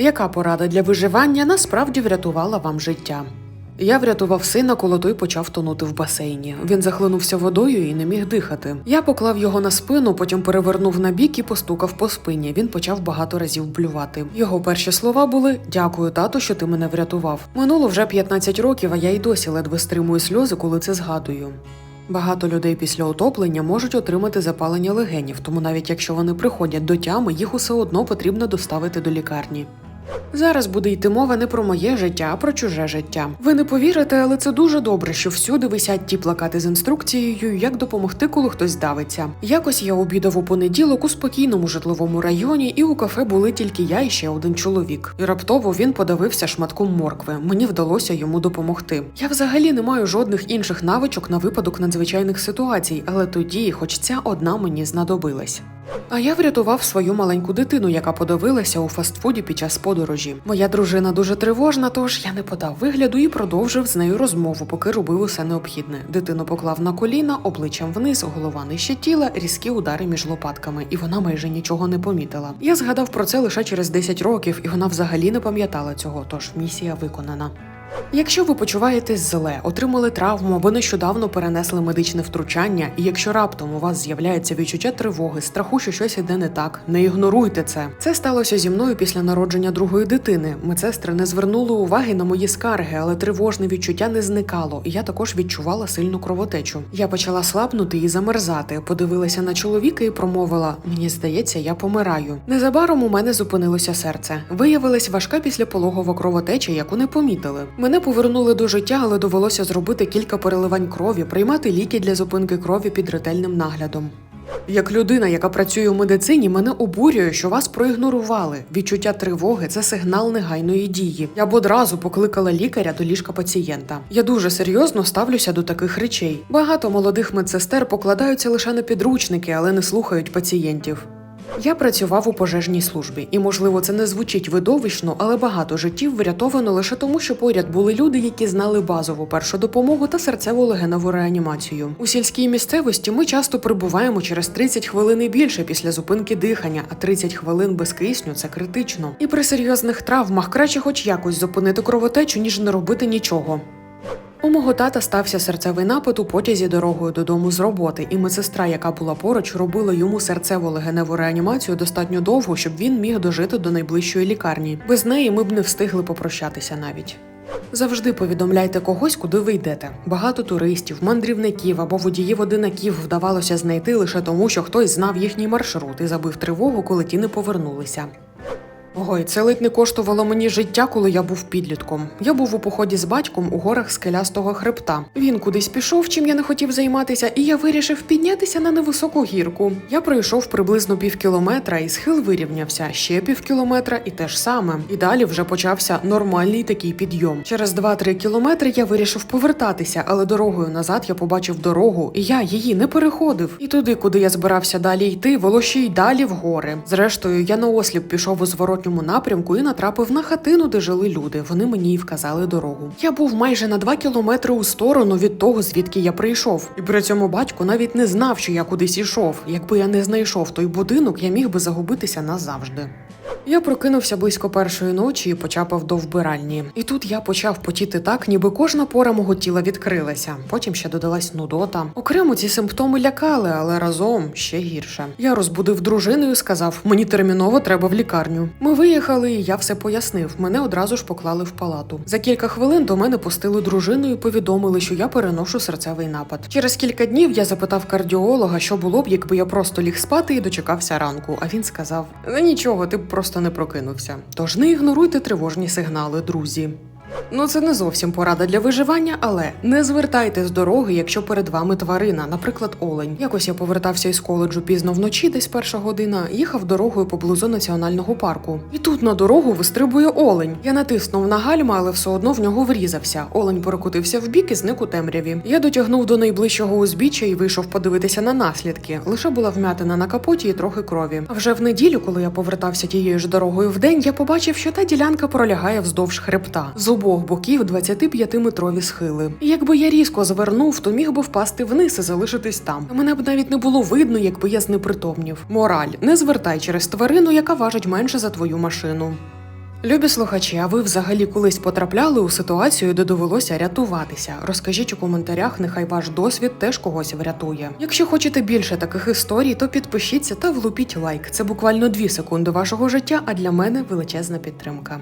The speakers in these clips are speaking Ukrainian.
Яка порада для виживання насправді врятувала вам життя? Я врятував сина, коли той почав тонути в басейні. Він захлинувся водою і не міг дихати. Я поклав його на спину, потім перевернув на бік і постукав по спині. Він почав багато разів блювати. Його перші слова були: Дякую, тату, що ти мене врятував. Минуло вже 15 років, а я й досі ледве стримую сльози, коли це згадую. Багато людей після отоплення можуть отримати запалення легенів, тому навіть якщо вони приходять до тями, їх усе одно потрібно доставити до лікарні. Зараз буде йти мова не про моє життя, а про чуже життя. Ви не повірите, але це дуже добре, що всюди висять ті плакати з інструкцією, як допомогти, коли хтось давиться. Якось я обідав у понеділок у спокійному житловому районі, і у кафе були тільки я і ще один чоловік. І раптово він подавився шматком моркви. Мені вдалося йому допомогти. Я взагалі не маю жодних інших навичок на випадок надзвичайних ситуацій, але тоді, хоч ця одна мені знадобилась. А я врятував свою маленьку дитину, яка подавилася у фастфуді під час подорожі. Моя дружина дуже тривожна, тож я не подав вигляду і продовжив з нею розмову, поки робив усе необхідне. Дитину поклав на коліна, обличчям вниз, голова нижче тіла, різкі удари між лопатками, і вона майже нічого не помітила. Я згадав про це лише через 10 років, і вона взагалі не пам'ятала цього, тож місія виконана. Якщо ви почуваєтесь зле, отримали травму або нещодавно перенесли медичне втручання, і якщо раптом у вас з'являється відчуття тривоги, страху, що щось іде не так, не ігноруйте це. Це сталося зі мною після народження другої дитини. Медсестри не звернули уваги на мої скарги, але тривожне відчуття не зникало, і я також відчувала сильну кровотечу. Я почала слабнути і замерзати. Подивилася на чоловіка і промовила: Мені здається, я помираю. Незабаром у мене зупинилося серце. Виявилась важка післяпологова кровотеча, яку не помітили. Мене повернули до життя, але довелося зробити кілька переливань крові, приймати ліки для зупинки крові під ретельним наглядом. Як людина, яка працює у медицині, мене обурює, що вас проігнорували. Відчуття тривоги це сигнал негайної дії. Я б одразу покликала лікаря до ліжка пацієнта. Я дуже серйозно ставлюся до таких речей. Багато молодих медсестер покладаються лише на підручники, але не слухають пацієнтів. Я працював у пожежній службі, і можливо це не звучить видовищно, але багато життів врятовано лише тому, що поряд були люди, які знали базову першу допомогу та серцево-легенову реанімацію. У сільській місцевості ми часто прибуваємо через 30 хвилин і більше після зупинки дихання, а 30 хвилин без кисню це критично. І при серйозних травмах краще, хоч якось зупинити кровотечу, ніж не робити нічого. Мого тата стався серцевий напад у потязі дорогою додому з роботи, і медсестра, яка була поруч, робила йому серцево-легеневу реанімацію достатньо довго, щоб він міг дожити до найближчої лікарні. Без неї ми б не встигли попрощатися навіть. Завжди повідомляйте когось, куди ви йдете. Багато туристів, мандрівників або водіїв-одинаків вдавалося знайти лише тому, що хтось знав їхній маршрут і забив тривогу, коли ті не повернулися. Ой, це ледь не коштувало мені життя, коли я був підлітком. Я був у поході з батьком у горах скелястого хребта. Він кудись пішов, чим я не хотів займатися, і я вирішив піднятися на невисоку гірку. Я пройшов приблизно пів кілометра, і схил вирівнявся ще пів кілометра, і те ж саме. І далі вже почався нормальний такий підйом. Через 2-3 кілометри я вирішив повертатися, але дорогою назад я побачив дорогу, і я її не переходив. І туди, куди я збирався далі йти, вело ще й далі в гори. Зрештою, я наосліп пішов у зворотньому напрямку і натрапив на хатину, де жили люди. Вони мені і вказали дорогу. Я був майже на два кілометри у сторону від того, звідки я прийшов. І при цьому батько навіть не знав, що я кудись ішов. Якби я не знайшов той будинок, я міг би загубитися назавжди. Я прокинувся близько першої ночі і почапав до вбиральні. І тут я почав потіти так, ніби кожна пора мого тіла відкрилася. Потім ще додалась нудота. Окремо ці симптоми лякали, але разом ще гірше. Я розбудив дружину і сказав: мені терміново треба в лікарню. Ми виїхали, і я все пояснив. Мене одразу ж поклали в палату. За кілька хвилин до мене пустили дружину і повідомили, що я переношу серцевий напад. Через кілька днів я запитав кардіолога, що було б, якби я просто ліг спати і дочекався ранку. А він сказав: «Ну, нічого, ти б просто не прокинувся. Тож не ігноруйте тривожні сигнали, друзі. Ну, це не зовсім порада для виживання, але не звертайте з дороги, якщо перед вами тварина, наприклад, олень. Якось я повертався із коледжу пізно вночі, десь перша година, їхав дорогою поблизу національного парку. І тут на дорогу вистрибує олень. Я натиснув на гальма, але все одно в нього врізався. Олень перекотився в бік і зник у темряві. Я дотягнув до найближчого узбіччя і вийшов подивитися на наслідки. Лише була вмятина на капоті і трохи крові. А вже в неділю, коли я повертався тією ж дорогою вдень, я побачив, що та ділянка пролягає вздовж хребта. Обох боків 25-метрові схили. Якби я різко звернув, то міг би впасти вниз і залишитись там. Мене б навіть не було видно, якби я знепритомнів. Мораль: не звертай через тварину, яка важить менше за твою машину. Любі слухачі, а ви взагалі колись потрапляли у ситуацію, де довелося рятуватися? Розкажіть у коментарях, нехай ваш досвід теж когось врятує. Якщо хочете більше таких історій, то підпишіться та влупіть лайк. Це буквально 2 секунди вашого життя, а для мене величезна підтримка.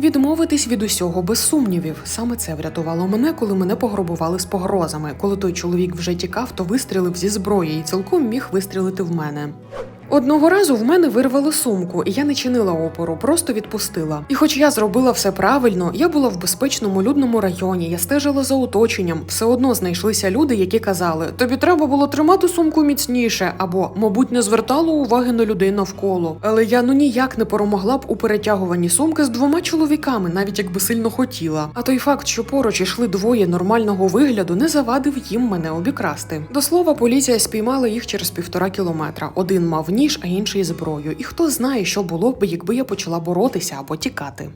Відмовитись від усього без сумнівів. Саме це врятувало мене, коли мене пограбували з погрозами. Коли той чоловік вже тікав, то вистрілив зі зброї і цілком міг вистрілити в мене. Одного разу в мене вирвали сумку, і я не чинила опору, просто відпустила. І хоч я зробила все правильно, я була в безпечному людному районі, я стежила за оточенням. Все одно знайшлися люди, які казали: тобі треба було тримати сумку міцніше, або, мабуть, не звертало уваги на людей навколо. Але я ну ніяк не перемогла б у перетягуванні сумки з двома чоловіками, навіть якби сильно хотіла. А той факт, що поруч ішли двоє нормального вигляду, не завадив їм мене обікрасти. До слова, поліція спіймала їх через півтора кілометра. Один мав ніж, а інший зброю. І хто знає, що було б, якби я почала боротися або тікати.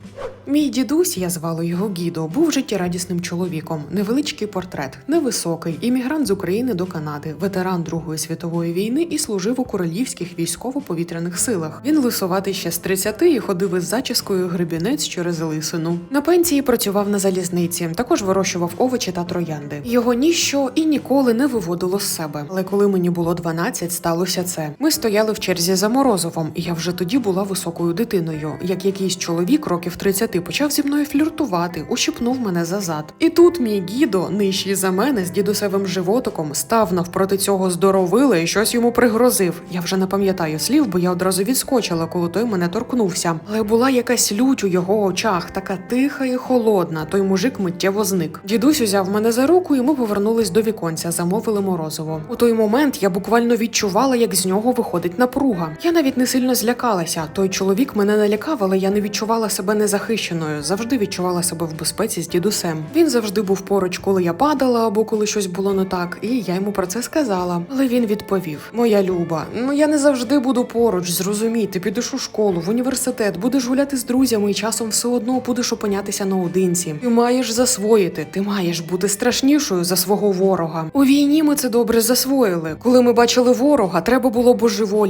Мій дідусь, я звала його Гідо, був життєрадісним чоловіком. Невеличкий портрет, невисокий, іммігрант з України до Канади, ветеран Другої світової війни і служив у королівських військово-повітряних силах. Він лисуватий ще з 30 і ходив із зачіскою гребінець через лисину. На пенсії працював на залізниці, також вирощував овочі та троянди. Його ніщо і ніколи не виводило з себе. Але коли мені було 12, сталося це. Ми стояли в черзі за морозовом, і я вже тоді була високою дитиною. Як якийсь чоловік років 30 почав зі мною фліртувати, ущипнув мене за зад. І тут мій гідо, нижчий за мене з дідусевим животиком, став навпроти цього здоровила і щось йому пригрозив. Я вже не пам'ятаю слів, бо я одразу відскочила, коли той мене торкнувся. Але була якась лють у його очах, така тиха і холодна. Той мужик миттєво зник. Дідусь узяв мене за руку, і ми повернулись до віконця, замовили морозиво. У той момент я буквально відчувала, як з нього виходить напруга. Я навіть не сильно злякалася. Той чоловік мене налякав, але я не відчувала себе незахищеною. Завжди відчувала себе в безпеці з дідусем. Він завжди був поруч, коли я падала або коли щось було не так, і я йому про це сказала. Але він відповів: Моя люба, ну я не завжди буду поруч. Зрозумій, ти підеш у школу, в університет, будеш гуляти з друзями, і часом все одно будеш опинятися наодинці. Ти маєш засвоїти, ти маєш бути страшнішою за свого ворога. У війні ми це добре засвоїли. Коли ми бачили ворога, треба було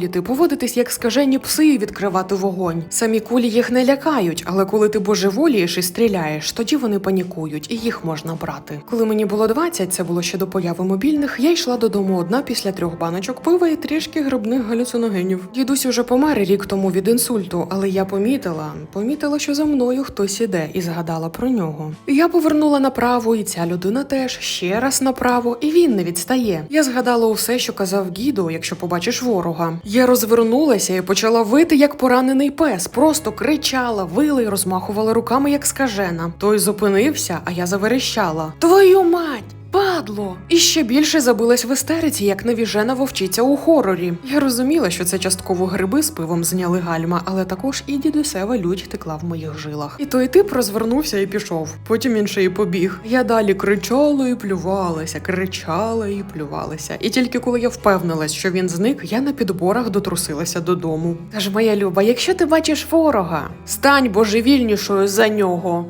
божеволіти, поводитись як скажені пси і відкривати вогонь. Самі кулі їх не лякають, але коли ти божеволієш і стріляєш, тоді вони панікують і їх можна брати. Коли мені було 20, це було ще до появи мобільних. Я йшла додому одна після трьох баночок пива і трішки грибних галюциногенів. Дідусь уже помер рік тому від інсульту, але я помітила, помітила, що за мною хтось іде, і згадала про нього. Я повернула направо, і ця людина теж ще раз направо, і він не відстає. Я згадала усе, що казав Гідо, якщо побачиш ворога. Я розвернулася і почала вити як поранений пес, просто кричала, вила й розмахувала руками, як скажена. Той зупинився, а я заверещала: Твою мать! Падло! І ще більше забилась в істериці, як навіжена вовчиця у хорорі. Я розуміла, що це частково гриби з пивом зняли гальма, але також і дідусева лють текла в моїх жилах. І той тип розвернувся і пішов. Потім ще побіг. Я далі кричала і плювалася, кричала і плювалася. І тільки коли я впевнилась, що він зник, я на підборах дотрусилася додому. Та ж моя люба, якщо ти бачиш ворога, стань божевільнішою за нього.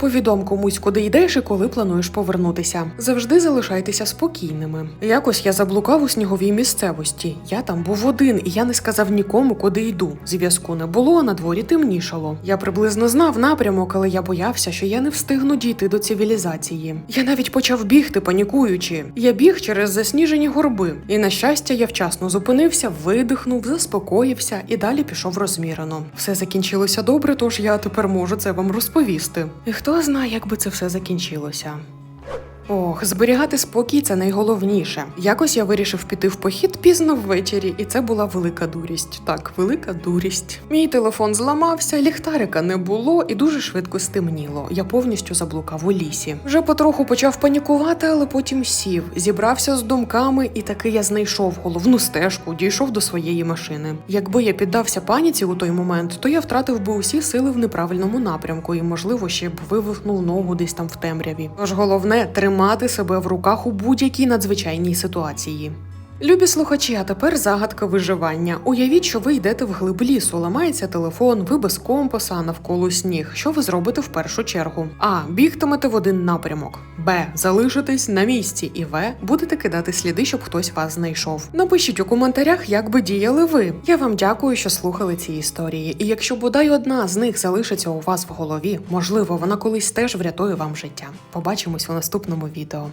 Повідом комусь, куди йдеш і коли плануєш повернутися. Завжди залишайтеся спокійними. Якось я заблукав у сніговій місцевості. Я там був один, і я не сказав нікому, куди йду. Зв'язку не було, а на дворі темнішало. Я приблизно знав напрямок, але я боявся, що я не встигну дійти до цивілізації. Я навіть почав бігти, панікуючи. Я біг через засніжені горби, і на щастя, я вчасно зупинився, видихнув, заспокоївся і далі пішов розмірено. Все закінчилося добре, тож я тепер можу це вам розповісти. Хто знає, як би це все закінчилося. Ох, зберігати спокій це найголовніше. Якось я вирішив піти в похід пізно ввечері, і це була велика дурість. Так, велика дурість. Мій телефон зламався, ліхтарика не було і дуже швидко стемніло. Я повністю заблукав у лісі. Вже потроху почав панікувати, але потім сів, зібрався з думками, і таки я знайшов головну стежку, дійшов до своєї машини. Якби я піддався паніці у той момент, то я втратив би усі сили в неправильному напрямку і, можливо, ще б вивихнув ногу десь там в темряві. Тож головне тримати себе в руках у будь-якій надзвичайній ситуації. Любі слухачі, а тепер загадка виживання. Уявіть, що ви йдете в глиб лісу, ламається телефон, ви без компаса, навколо сніг. Що ви зробите в першу чергу? А. Бігтимете в один напрямок. Б. Залишитесь на місці. І В. Будете кидати сліди, щоб хтось вас знайшов. Напишіть у коментарях, як би діяли ви. Я вам дякую, що слухали ці історії. І якщо бодай одна з них залишиться у вас в голові, можливо, вона колись теж врятує вам життя. Побачимось у наступному відео.